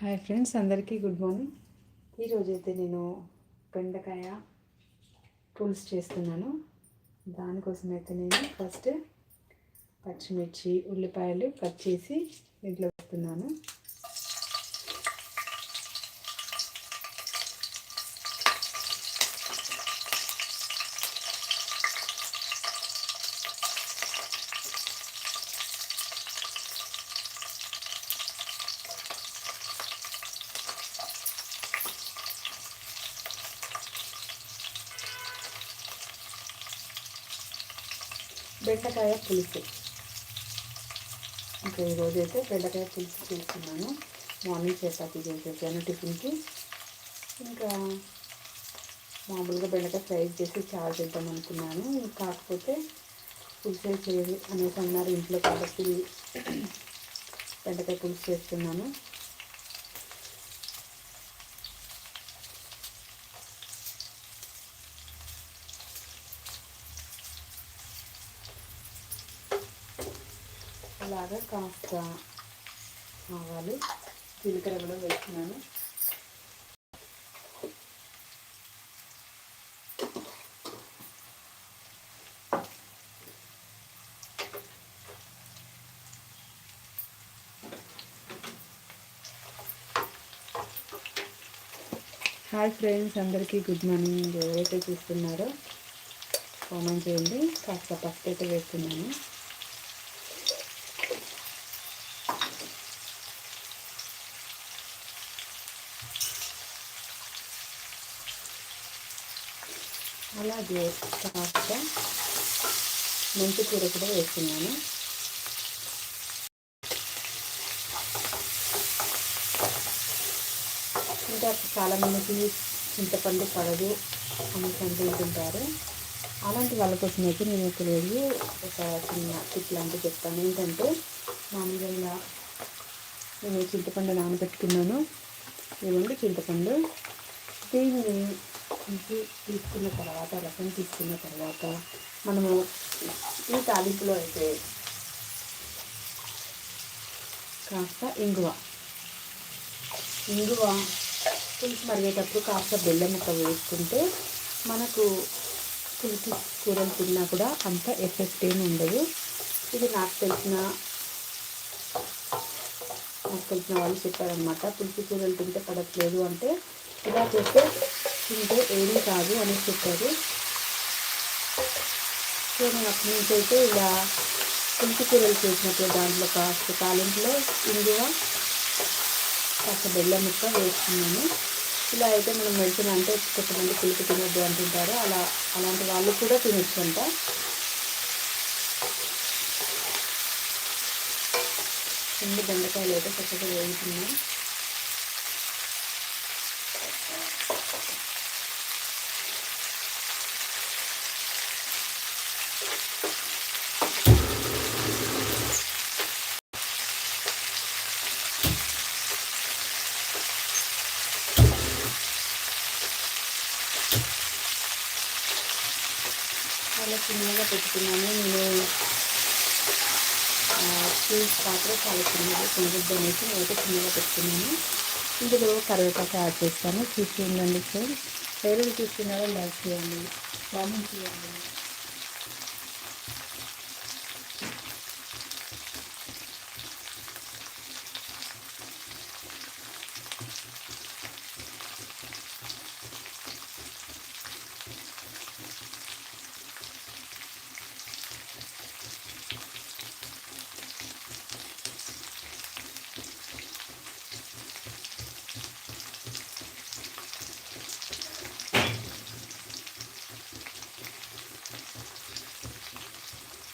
Hi friends అందరికీ good morning. ఈరోజు అయితే నేను బెండకాయ పులుసు చేస్తున్నాను. దానికోసం అయితే నేను ఫస్ట్ పచ్చిమిర్చి ఉల్లిపాయలు కట్ చేసి దీంట్లో పెడుతున్నాను. బెండకాయ పులుసు. ఇంకా ఈరోజు అయితే బెండకాయ పులుసు చేస్తున్నాను. మార్నింగ్ చపాతీ చేసేసాను టిఫిన్కి. ఇంకా మామూలుగా బెండకాయ ఫ్రై చేసి చాలా చేద్దాం అనుకున్నాను. కాకపోతే పులుసే చేయాలి అనేసి అన్నారు ఇంట్లో కాబట్టి బెండకాయ పులుసు చేస్తున్నాను అలాగా కాస్త ఆవాలు జీలకర్ర కూడా వేస్తున్నాను. హాయ్ ఫ్రెండ్స్ అందరికీ గుడ్ మార్నింగ్. ఎవరైతే చూస్తున్నారో కామెంట్ చేయండి. కాస్త పసుపు అయితే వేస్తున్నాను. అది కాస్త మెంతి కూర కూడా వేస్తున్నాను. ఇంకా చాలామందికి చింతపండు పడదు అని అంటుంటారు అలాంటి వాళ్ళ కోసం అయితే నేను ఒక వెళ్ళి ఒక చిన్న టిప్ లాంటివి చెప్తాను. ఏంటంటే మామూలుగా నేను చింతపండు నానబెట్టుకున్నాను. ఇదిగోండి చింతపండు. దీన్ని ఇంటి తీసుకున్న తర్వాత రసం తీసుకున్న తర్వాత మనము ఈ తాలింపులో అయితే కాస్త ఇంగువ. ఇంగువ పులుసు మరిగేటప్పుడు కాస్త బెల్లం ముక్క వేసుకుంటే మనకు పులుసు కూరలు తిన్నా కూడా అంత ఎఫెక్ట్ ఏమి ఉండదు. ఇది నాకు తెలిసిన నాకు తెలిసిన వాళ్ళు చెప్పారనమాట పులుసు కూరలు తింటే పడట్లేదు అంటే ఇలా చేస్తే తింటే ఏమీ కాదు అని చెప్పారు. సో నేను అప్పటి నుంచి అయితే ఇలా పులుసు కూరలు చేసినప్పుడు దాంట్లో కాస్త తాలింపులో ఇందులో కాస్త బెల్లం ముక్క వేసుకున్నాను. ఇలా అయితే మనం మెడిసిన్ అంటే కొంతమంది పులుపు తినొద్దు అంటుంటారు. అలా అలాంటి వాళ్ళు కూడా తినొచ్చు అంట రెండు బెండకాయలు అయితే చక్కగా వేయించున్నాం చాలా చిన్నగా పెట్టుకున్నాను. నేను స్టీల్ పాత్ర చాలా చిన్నగా కొనుగోలు అనేసి నేనైతే చిన్నగా పెట్టుకున్నాను. ఇందులో కరివేపాకు యాడ్ చేస్తాను. చూసి ఉండండి సార్ ఎవరు చూస్తున్నారో లైక్ చేయండి. కామెంట్ చేయండి.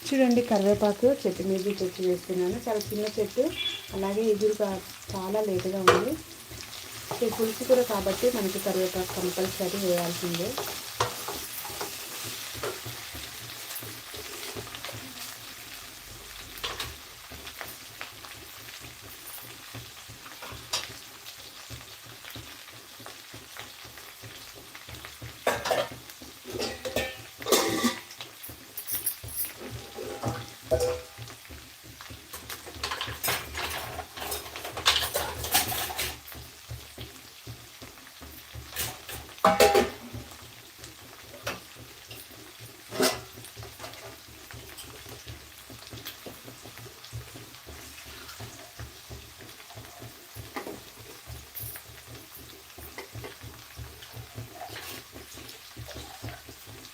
చూడండి కరివేపాకు చెట్టు మీద చెట్టు వేస్తున్నాను. చాలా చిన్న చెట్టు అలాగే ఎదురు చాలా లేటుగా ఉంది. పులుసు కూర కాబట్టి మనకి కరివేపాకు కంపల్సరీ వేయాల్సిందే.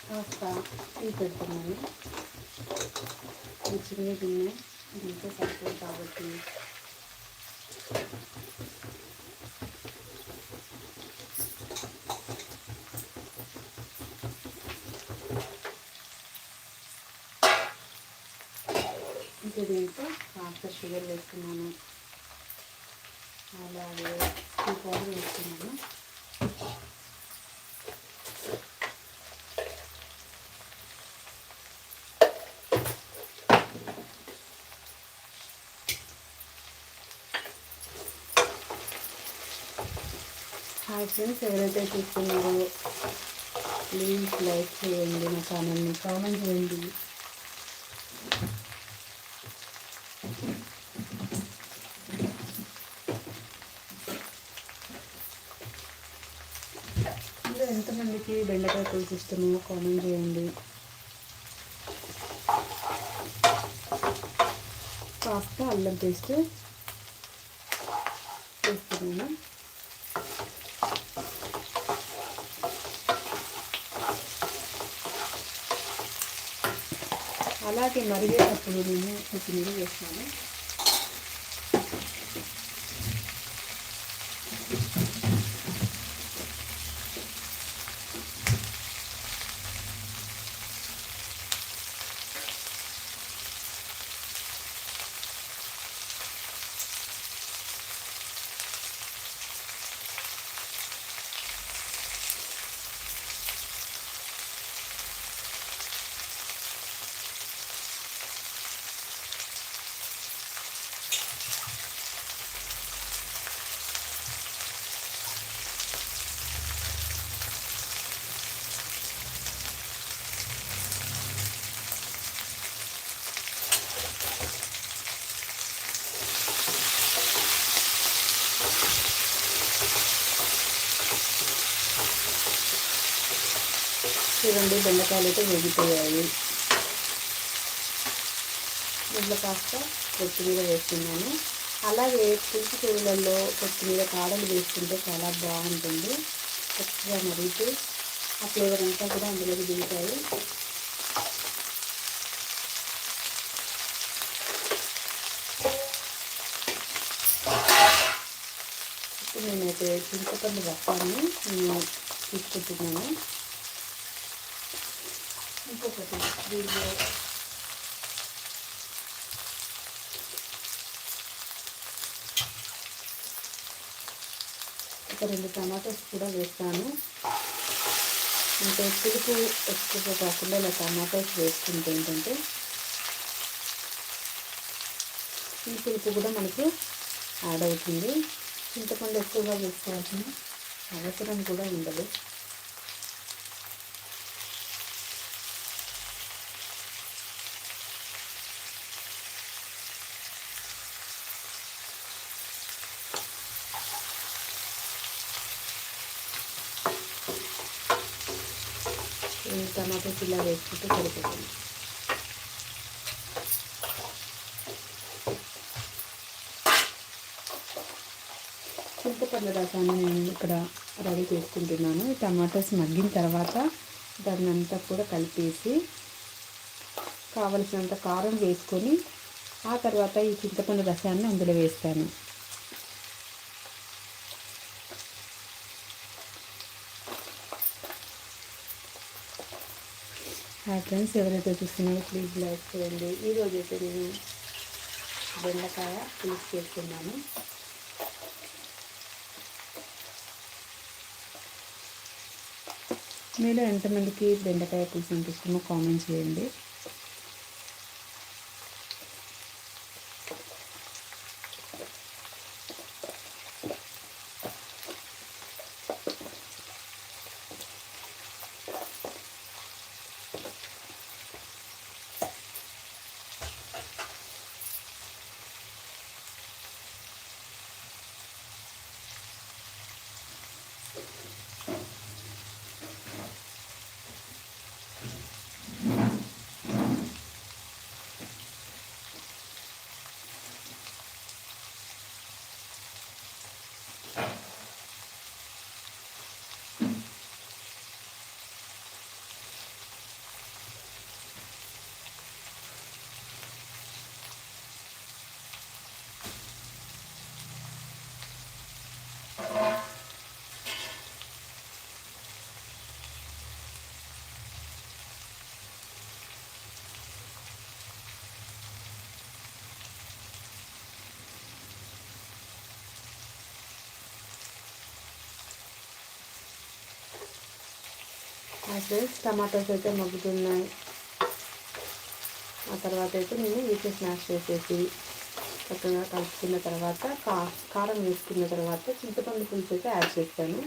కాస్త తీపెడతామని మంచిగా ఇంకా దీంట్లో కాస్త షుగర్ వేస్తున్నాను అలాగే టీ పౌడర్ వేస్తున్నాను హాయ్ ఫ్రెండ్స్ ఎవరైతే చూస్తున్నారో ప్లీజ్ లైక్ చేయండి నా ఛానల్ని కామెంట్ చేయండి ఇంకా ఎంతమందికి బెండకాయ పులుసు ఇష్టమో కామెంట్ చేయండి. కాస్త అల్లం పేస్ట్ వేస్తున్నాను. అలాగే మరిగేటప్పుడు నేను కొత్తిమీర వేస్తాను చూడండి బెండకాయలు అయితే వేగిపోయాయి. దీంట్లో కాస్త కొత్తిమీర వేస్తున్నాను. అలాగే పులుసు కూరలలో కొత్తిమీర కాడలు వేసుకుంటే చాలా బాగుంటుంది. కొత్తగా మరుగుతూ ఆ ఫ్లేవర్ అంతా కూడా అందులోకి దిగుతాయి. ఇప్పుడు నేనైతే చింతపండు రసాన్ని నేను తీసుకుంటున్నాను. ఇంకొకటి దీంట్లో ఒక రెండు టమాటోస్ కూడా వేస్తాను. అంటే పులుపు ఎక్కువగా కాకుండా ఇలా టమాటోస్ వేసుకుంటే ఏంటంటే ఈ పులుపు కూడా మనకు యాడ్ అవుతుంది. చింతపండు ఎక్కువగా వేసుకోవాల్సిన అవసరం కూడా ఉండదు. టమాటోస్ ఇలా వేసుకుంటే సరిపోతుంది. చింతపండు రసాన్ని నేను ఇక్కడ రెడీ చేసుకుంటున్నాను. టమాటోస్ మగ్గిన తర్వాత దాన్ని అంతా కూడా కలిపేసి కావలసినంత కారం వేసుకొని ఆ తర్వాత ఈ చింతపండు రసాన్ని అందులో వేస్తాను. హాయ్ ఫ్రెండ్స్ ఎవరైతే చూస్తున్నారో ప్లీజ్ లైక్ చేయండి. ఈరోజు అయితే నేను బెండకాయ పులుసు చేస్తున్నాను మీరు ఎంతమందికి బెండకాయ పులుసు అంటే ఇష్టమో కామెంట్ చేయండి. ఫ్రెండ్స్ టమాటోస్ అయితే మగ్గుతున్నాయి. ఆ తర్వాత అయితే నేను వీటిని స్మాష్ చేసేసి చక్కగా కలుపుకున్న తర్వాత కా కారం వేసుకున్న తర్వాత చింతపండు పులుసు అయితే యాడ్ చేస్తాను.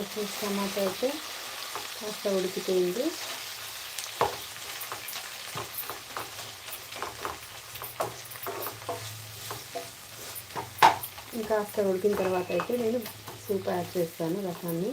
వచ్చేసి టమాటా అయితే కాస్త ఉడికిపోయింది. కాస్త ఉడికిన తర్వాత అయితే నేను సూప్ యాడ్ చేస్తాను రసాన్ని.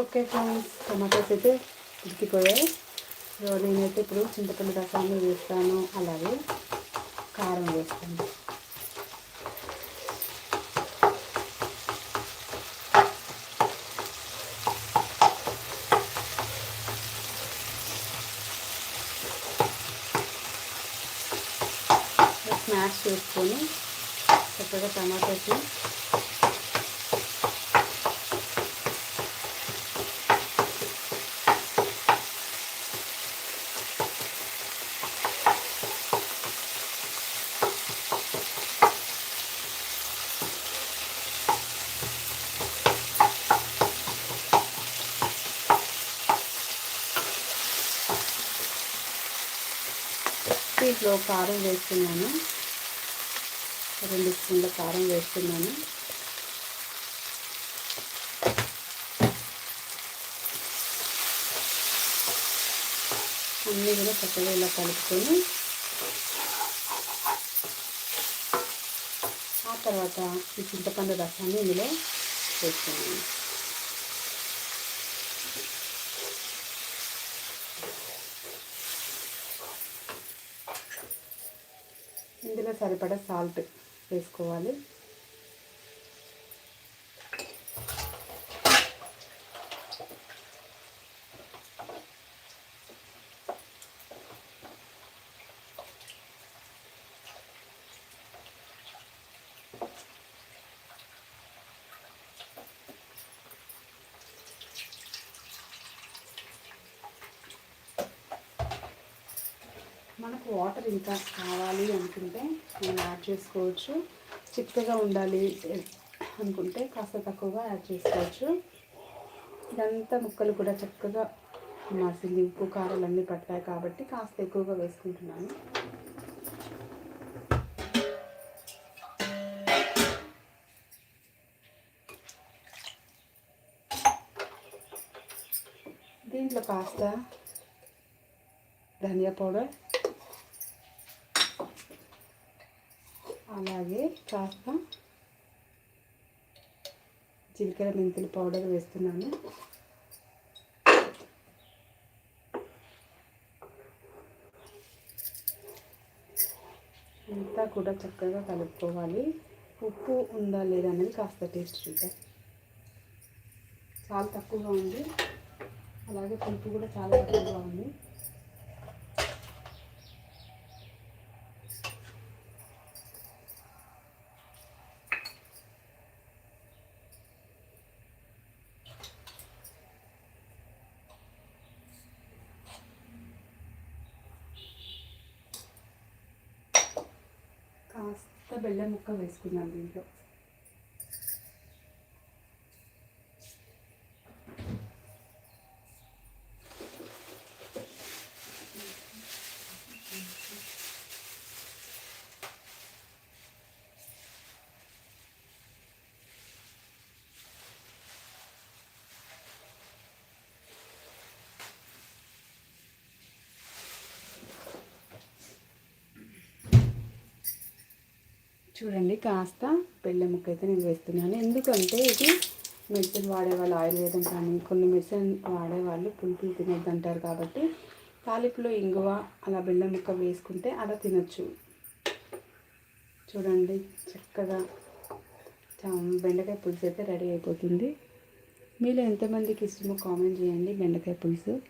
ఓకే ఫ్రెండ్స్ టమాటోస్ అయితే ఉడికిపోయాయి. సో నేనైతే ఇప్పుడు చింతపండు రసాన్ని వేస్తాను. అలాగే కారం వేస్తాను. స్మాష్ చేసుకొని చక్కగా టమాటోస్ని దీంట్లో కారం వేస్తున్నాను. రెండు స్పూన్ల కారం వేస్తున్నాను. అన్నీ కూడా చక్కగా ఇలా కలుపుకొని ఆ తర్వాత ఈ చింతపండు రసాన్ని ఇందులో వేస్తున్నాను. సరిపడా సాల్ట్ వేసుకోవాలి. మనకు వాటర్ ఇంకా కావాలి అనుకుంటే మనం యాడ్ చేసుకోవచ్చు. చిక్కగా ఉండాలి అనుకుంటే కాస్త తక్కువగా యాడ్ చేసుకోవచ్చు. ఇదంతా ముక్కలు కూడా చక్కగా మసిలి ఉప్పు కారాలు అన్నీ పట్టాయి కాబట్టి కాస్త ఎక్కువగా వేసుకుంటున్నాను. దీంట్లో కాస్త ధనియా పౌడర్ అలాగే కాస్త జీలకర్ర మెంతులు పౌడర్ వేస్తున్నాను. అంతా కూడా చక్కగా కలుపుకోవాలి. ఉప్పు ఉందా లేదా అనేది కాస్త టేస్ట్ చూద్దాం. చాలా తక్కువగా ఉంది. అలాగే పులుపు కూడా చాలా తక్కువగా ఉంది. కాస్త బెల్లం ముక్క వేసుకున్నాను దీంట్లో. చూడండి కాస్త బెల్లం ముక్క అయితే నేను వేస్తున్నాను ఎందుకంటే ఇది మెడిసిన్ వాడేవాళ్ళు ఆయుర్వేదం కానీ కొన్ని మెడిసిన్ వాడేవాళ్ళు పులుపులు తినొద్దు అంటారు కాబట్టి తాలింపులో ఇంగువ అలా బెల్లం ముక్క వేసుకుంటే అలా తినొచ్చు. చూడండి చక్కగా చా- బెండకాయ పులుసు అయితే రెడీ అయిపోతుంది. మీలో ఎంతమందికి ఇష్టమో కామెంట్ చేయండి బెండకాయ పులుసు.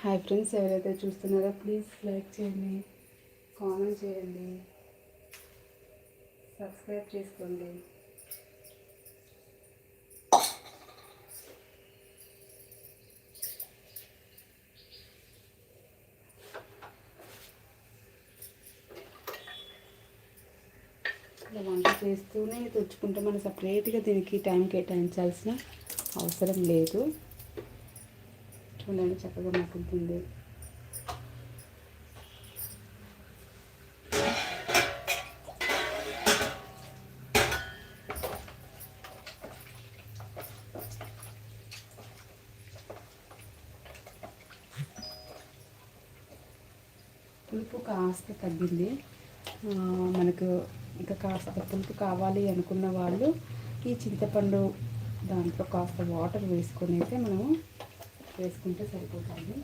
హాయ్ ఫ్రెండ్స్ ఎవరైతే చూస్తున్నారో ప్లీజ్ లైక్ చేయండి. కామెంట్ చేయండి. సబ్స్క్రైబ్ చేసుకోండి. ఇలా వంట చేస్తూనే తెచ్చుకుంటే మనం సపరేట్గా దీనికి టైం కేటాయించాల్సిన అవసరం లేదు. చూడండి చక్కగా మగ్గుతుంది పులుపు కాస్త తగ్గింది. మనకు ఇంకా కాస్త పులుపు కావాలి అనుకున్న వాళ్ళు ఈ చింతపండు దాంట్లో కాస్త వాటర్ వేసుకొని అయితే మనము వేసుకుంటే సరిపోతుంది.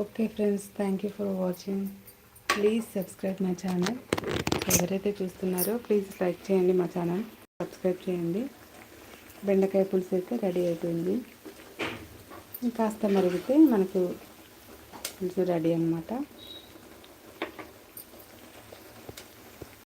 Okay friends thank you for watching please subscribe my channel ఎవరైతే చూస్తున్నారో ప్లీజ్ లైక్ చేయండి మా ఛానల్ సబ్స్క్రైబ్ చేయండి. బెండకాయ పులుసు అయితే రెడీ అయిపోయింది. కాస్త మరిగితే మనకు పులుసు రెడీ అనమాట